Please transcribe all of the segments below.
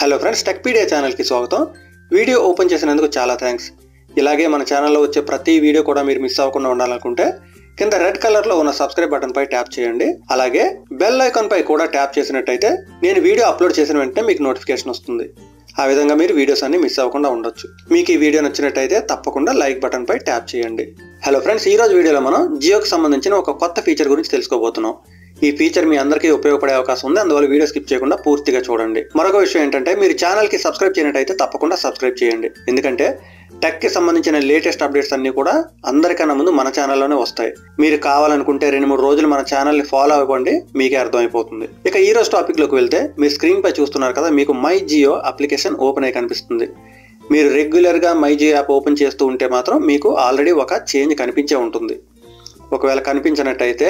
Hello friends Techpedia ఛానల్కి స్వాగతం. Video open చేసినందుకు చాలా థ్యాంక్స్ ఇలాగే మన ఛానల్లో వచ్చే ప్రతి వీడియో కూడా మీరు మిస్ అవ్వకుండా ఉండాలనుకుంటే కింద రెడ్ కలర్లో ఉన్న సబ్స్క్రైబ్ బటన్పై ట్యాప్ చేయండి. అలాగే బెల్ ఐకాన్పై కూడా ట్యాప్ చేసినట్టయితే నేను వీడియో అప్లోడ్ చేసిన వెంటనే మీకు నోటిఫికేషన్ వస్తుంది. ఆ విధంగా మీరు వీడియోస్ అన్ని మిస్ అవ్వకుండా ఉండొచ్చు. మీకు ఈ వీడియో నచ్చినట్టయితే తప్పకుండా లైక్ బటన్ పై ట్యాప్ చేయండి. హలో ఫ్రెండ్స్ ఈ రోజు వీడియోలో మనం జియోకి సంబంధించిన ఒక కొత్త ఫీచర్ గురించి తెలుసుకోబోతున్నాం. ఈ ఫీచర్ మీ అందరికీ ఉపయోగపడే అవకాశం ఉంది. అందువల్ల వీడియో స్కిప్ చేయకుండా పూర్తిగా చూడండి. మరొక విషయం ఏంటంటే మీరు ఛానల్కి సబ్స్క్రైబ్ చేయనట్టయితే తప్పకుండా సబ్స్క్రైబ్ చేయండి. ఎందుకంటే టెక్కి సంబంధించిన లేటెస్ట్ అప్డేట్స్ అన్ని కూడా అందరికన్నా ముందు మన ఛానల్లోనే వస్తాయి. మీరు కావాలనుకుంటే రెండు మూడు రోజులు మన ఛానల్ని ఫాలో అవ్వండి మీకే అర్థమైపోతుంది. ఇక ఈ రోజు టాపిక్లోకి వెళ్తే మీరు స్క్రీన్ పై చూస్తున్నారు కదా మీకు మై జియో అప్లికేషన్ ఓపెన్ అయి కనిపిస్తుంది. మీరు రెగ్యులర్గా మై జియో యాప్ ఓపెన్ చేస్తూ ఉంటే మాత్రం మీకు ఆల్రెడీ ఒక చేంజ్ కనిపించే ఉంటుంది. ఒకవేళ కనిపించినట్టయితే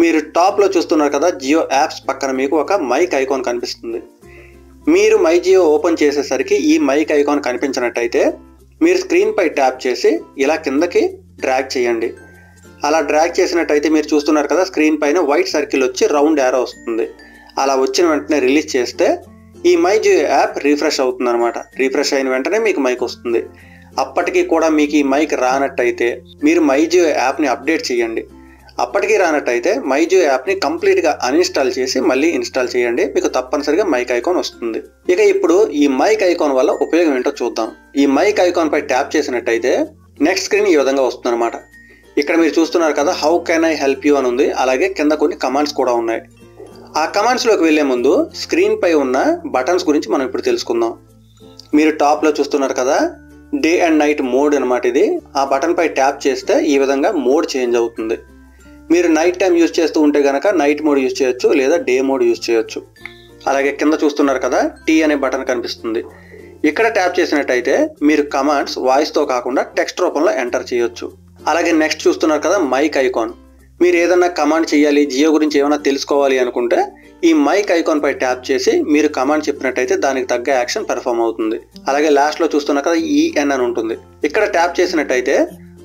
మీరు టాప్లో చూస్తున్నారు కదా జియో యాప్స్ పక్కన మీకు ఒక మైక్ ఐకాన్ కనిపిస్తుంది. మీరు మై జియో ఓపెన్ చేసేసరికి ఈ మైక్ ఐకాన్ కనిపించినట్టయితే మీరు స్క్రీన్పై ట్యాప్ చేసి ఇలా కిందకి డ్రాగ్ చేయండి. అలా డ్రాగ్ చేసినట్టయితే మీరు చూస్తున్నారు కదా స్క్రీన్ పైన వైట్ సర్కిల్ వచ్చి రౌండ్ యారో వస్తుంది. అలా వచ్చిన వెంటనే రిలీజ్ చేస్తే ఈ మై జియో యాప్ రీఫ్రెష్ అవుతుంది అనమాట రీఫ్రెష్ అయిన వెంటనే మీకు మైక్ వస్తుంది. అప్పటికి కూడా మీకు ఈ మైక్ రానట్టయితే మీరు మై జియో యాప్ని అప్డేట్ చేయండి. అప్పటికీ రానట్టయితే మైజియో యాప్ని కంప్లీట్గా అన్ఇన్స్టాల్ చేసి మళ్ళీ ఇన్స్టాల్ చేయండి. మీకు తప్పనిసరిగా మైక్ ఐకాన్ వస్తుంది. ఇక ఇప్పుడు ఈ మైక్ ఐకాన్ వల్ల ఉపయోగం ఏంటో చూద్దాం. ఈ మైక్ ఐకాన్ పై ట్యాప్ చేసినట్టయితే నెక్స్ట్ స్క్రీన్ ఈ విధంగా వస్తుందన్నమాట. ఇక్కడ మీరు చూస్తున్నారు కదా how can I help you అని ఉంది. అలాగే కింద కొన్ని కమాండ్స్ కూడా ఉన్నాయి. ఆ కమాండ్స్లోకి వెళ్ళే ముందు స్క్రీన్ పై ఉన్న బటన్స్ గురించి మనం ఇప్పుడు తెలుసుకుందాం. మీరు టాప్లో చూస్తున్నారు కదా డే అండ్ నైట్ మోడ్ అనమాట ఇది. ఆ బటన్ పై ట్యాప్ చేస్తే ఈ విధంగా మోడ్ చేంజ్ అవుతుంది. మీరు నైట్ టైం యూజ్ చేస్తూ ఉంటే కనుక నైట్ మోడ్ యూజ్ చేయొచ్చు లేదా డే మోడ్ యూజ్ చేయొచ్చు. అలాగే కింద చూస్తున్నారు కదా టీ అనే బటన్ కనిపిస్తుంది. ఇక్కడ ట్యాప్ చేసినట్టయితే మీరు కమాండ్స్ వాయిస్తో కాకుండా టెక్స్ట్ రూపంలో ఎంటర్ చేయొచ్చు. అలాగే నెక్స్ట్ చూస్తున్నారు కదా మైక్ ఐకాన్ మీరు ఏదన్నా కమాండ్ చేయాలి జియో గురించి ఏమైనా తెలుసుకోవాలి అనుకుంటే ఈ మైక్ ఐకాన్ పై ట్యాప్ చేసి మీరు కమాండ్ చెప్పినట్టయితే దానికి తగ్గ యాక్షన్ పెర్ఫామ్ అవుతుంది. అలాగే లాస్ట్లో చూస్తున్నారు కదా ఈఎన్ అని ఉంటుంది. ఇక్కడ ట్యాప్ చేసినట్టయితే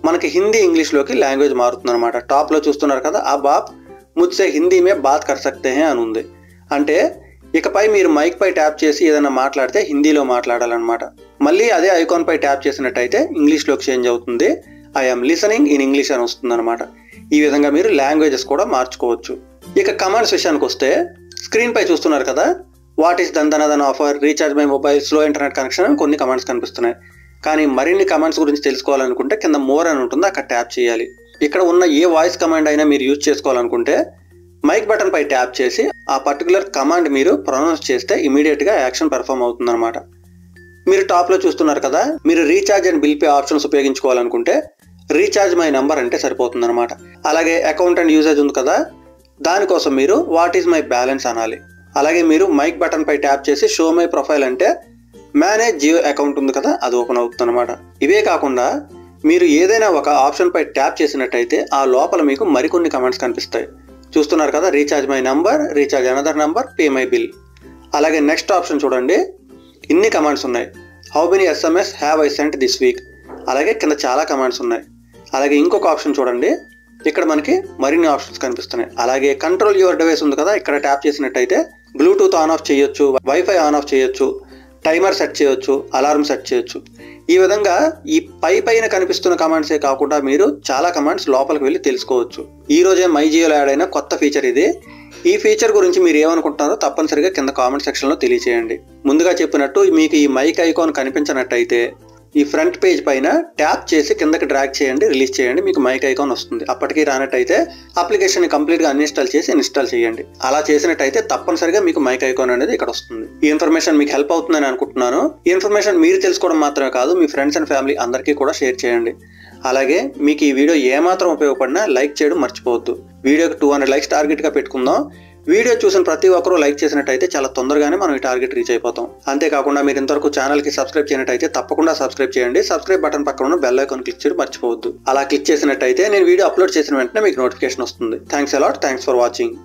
మనకి హిందీ ఇంగ్లీష్లోకి లాంగ్వేజ్ మారుతుందనమాట టాప్లో చూస్తున్నారు కదా ఆ బాప్ ముచ్చే హిందీ మే బాత్ కర్ సక్తే హే అని ఉంది. అంటే ఇకపై మీరు మైక్ పై ట్యాప్ చేసి ఏదైనా మాట్లాడితే హిందీలో మాట్లాడాలన్నమాట. మళ్ళీ అదే ఐకాన్ పై ట్యాప్ చేసినట్టయితే ఇంగ్లీష్లోకి చేంజ్ అవుతుంది. ఐఎమ్ లిసనింగ్ ఇన్ ఇంగ్లీష్ అని వస్తుందన్నమాట. ఈ విధంగా మీరు లాంగ్వేజెస్ కూడా మార్చుకోవచ్చు. ఇక కమాండ్స్ విషయానికి వస్తే స్క్రీన్ పై చూస్తున్నారు కదా what is Dhan Dhana Dhan offer recharge my mobile slow internet connection అని కొన్ని కమాండ్స్ కనిపిస్తున్నాయి. కానీ మరిన్ని కమాండ్స్ గురించి తెలుసుకోవాలనుకుంటే కింద మోర్ అని ఉంటుంది అక్కడ ట్యాప్ చేయాలి. ఇక్కడ ఉన్న ఏ వాయిస్ కమాండ్ అయినా మీరు యూజ్ చేసుకోవాలనుకుంటే మైక్ బటన్ పై ట్యాప్ చేసి ఆ పర్టికులర్ కమాండ్ మీరు ప్రొనౌన్స్ చేస్తే ఇమీడియట్గా యాక్షన్ పెర్ఫామ్ అవుతుందన్నమాట. మీరు టాప్లో చూస్తున్నారు కదా మీరు recharge and bill pay options ఉపయోగించుకోవాలనుకుంటే recharge my number అంటే సరిపోతుందన్నమాట. అలాగే అకౌంట్ అండ్ యూసేజ్ ఉంది కదా దానికోసం మీరు వాట్ ఈజ్ మై బ్యాలెన్స్ అనాలి. అలాగే మీరు మైక్ బటన్ పై ట్యాప్ చేసి షో మై ప్రొఫైల్ అంటే మేనేజ్ జియో అకౌంట్ ఉంది కదా అది ఓపెన్ అవుతుంది అనమాట ఇవే కాకుండా మీరు ఏదైనా ఒక ఆప్షన్ పై ట్యాప్ చేసినట్టయితే ఆ లోపల మీకు మరికొన్ని కమెంట్స్ కనిపిస్తాయి. చూస్తున్నారు కదా recharge my number recharge another number pay my bill అలాగే నెక్స్ట్ ఆప్షన్ చూడండి. ఇన్ని కమాండ్స్ ఉన్నాయి. How many SMS have I sent this week అలాగే కింద చాలా కమాండ్స్ ఉన్నాయి. అలాగే ఇంకొక ఆప్షన్ చూడండి. ఇక్కడ మనకి మరిన్ని ఆప్షన్స్ కనిపిస్తున్నాయి. అలాగే కంట్రోల్ యువర్ డివైస్ ఉంది కదా ఇక్కడ ట్యాప్ చేసినట్టయితే బ్లూటూత్ ఆన్ ఆఫ్ చేయొచ్చు వైఫై ఆన్ ఆఫ్ చేయొచ్చు టైమర్ సెట్ చేయొచ్చు అలారం సెట్ చేయొచ్చు. ఈ విధంగా ఈ పై పైన కనిపిస్తున్న కమాండ్సే కాకుండా మీరు చాలా కమాండ్స్ లోపలికి వెళ్ళి తెలుసుకోవచ్చు. ఈ రోజే మై జియోలో యాడ్ అయిన కొత్త ఫీచర్ ఇది. ఈ ఫీచర్ గురించి మీరు ఏమనుకుంటున్నారో తప్పనిసరిగా కింద కామెంట్ సెక్షన్లో తెలియచేయండి. ముందుగా చెప్పినట్టు మీకు ఈ మైక్ ఐకాన్ కనిపించినట్టయితే ఈ ఫ్రంట్ పేజ్ పైన ట్యాప్ చేసి కిందకి డ్రాగ్ చేయండి రిలీజ్ చేయండి మీకు మైక్ ఐకాన్ వస్తుంది. అప్పటికి రానట్టయితే అప్లికేషన్ కంప్లీట్గా అన్ఇన్స్టాల్ చేసి ఇన్స్టాల్ చేయండి. అలా చేసినట్టయితే తప్పనిసరిగా మీకు మైక్ ఐకాన్ అనేది ఇక్కడ వస్తుంది. ఈ ఇన్ఫర్మేషన్ మీకు హెల్ప్ అవుతుందని అనుకుంటున్నాను. ఈ ఇన్ఫర్మేషన్ మీరు తెలుసుకోవడం మాత్రమే కాదు మీ ఫ్రెండ్స్ అండ్ ఫ్యామిలీ అందరికీ కూడా షేర్ చేయండి. అలాగే మీకు ఈ వీడియో ఏమాత్రం ఉపయోగపడినా లైక్ చేయడం మర్చిపోవద్దు. వీడియోకి టూ హండ్రెడ్ లైక్స్ టార్గెట్గా పెట్టుకుందాం. వీడియో చూసిన ప్రతి ఒక్కరూ లైక్ చేసినట్టయితే చాలా తొందరగానే మనం ఈ టార్గెట్ రీచ్ అయిపోతాం. అంతేకాకుండా మీరు ఇంతవరకు ఛానల్కి సబ్స్క్రైబ్ చేయనట్టయితే తప్పకుండా సబ్స్క్రైబ్ చేయండి. సబ్స్క్రైబ్ బటన్ పక్కన ఉన్న బెల్ ఐకాన్ క్లిక్ చేయడం మర్చిపోవద్దు. అలా క్లిక్ చేసినట్టయితే నేను వీడియో అప్లోడ్ చేసిన వెంటనే మీకు నోటిఫికేషన్ వస్తుంది. Thanks a lot thanks for watching